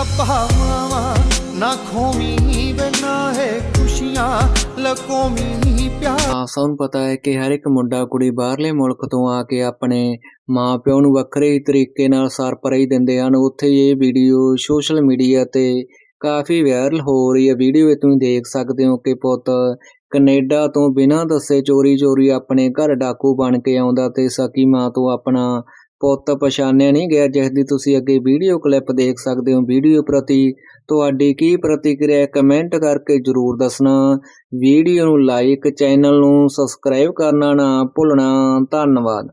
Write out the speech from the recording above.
ਰੱਬਾ ਨਾ ਖੋਵੀਂ ਵੇ ਹੈ ਖੁਸ਼ੀਆਂ ਲਕੋਮੀ ਪਿਆਰ। ਹਾਂ ਸਾਨੂੰ ਪਤਾ ਹੈ ਕਿ ਹਰ ਇੱਕ ਮੁੰਡਾ ਕੁੜੀ ਬਾਹਰਲੇ ਮੁਲਕ ਤੋਂ ਆ ਕੇ ਆਪਣੇ ਮਾਪਿਆਂ ਨੂੰ ਵੱਖਰੇ ਹੀ ਤਰੀਕੇ ਨਾਲ ਸਰਪ੍ਰਾਈਜ਼ ਦਿੰਦੇ ਹਨ। ਉੱਥੇ ਇਹ ਵੀਡੀਓ ਸੋਸ਼ਲ ਮੀਡੀਆ ਤੇ ਕਾਫੀ ਵਾਇਰਲ ਹੋ ਰਹੀ ਹੈ। ਵੀਡੀਓ ਵਿੱਚ ਤੁਸੀਂ ਦੇਖ ਸਕਦੇ ਹੋ ਕਿ ਪੁੱਤ ਕੈਨੇਡਾ ਤੋਂ ਬਿਨਾਂ ਦੱਸੇ ਚੋਰੀ ਚੋਰੀ ਆਪਣੇ ਘਰ ਡਾਕੂ ਬਣ ਕੇ ਆਉਂਦਾ ਤੇ ਸਕੀ ਮਾਂ ਤੋਂ ਆਪਣਾ ਪੁੱਤ ਪਛਾਣਿਆ ਨਹੀਂ ਗਿਆ ਜਿਸ ਦੀ ਤੁਸੀਂ ਅੱਗੇ ਵੀਡੀਓ ਕਲਿੱਪ ਦੇਖ ਸਕਦੇ ਹੋ। ਵੀਡੀਓ ਪ੍ਰਤੀ ਤੁਹਾਡੀ ਕੀ ਪ੍ਰਤੀਕਿਰਿਆ ਕਮੈਂਟ ਕਰਕੇ ਜਰੂਰ ਦੱਸਣਾ। ਵੀਡੀਓ ਨੂੰ ਲਾਈਕ ਚੈਨਲ ਨੂੰ ਸਬਸਕ੍ਰਾਈਬ ਕਰਨਾ ਨਾ ਭੁੱਲਣਾ। ਧੰਨਵਾਦ।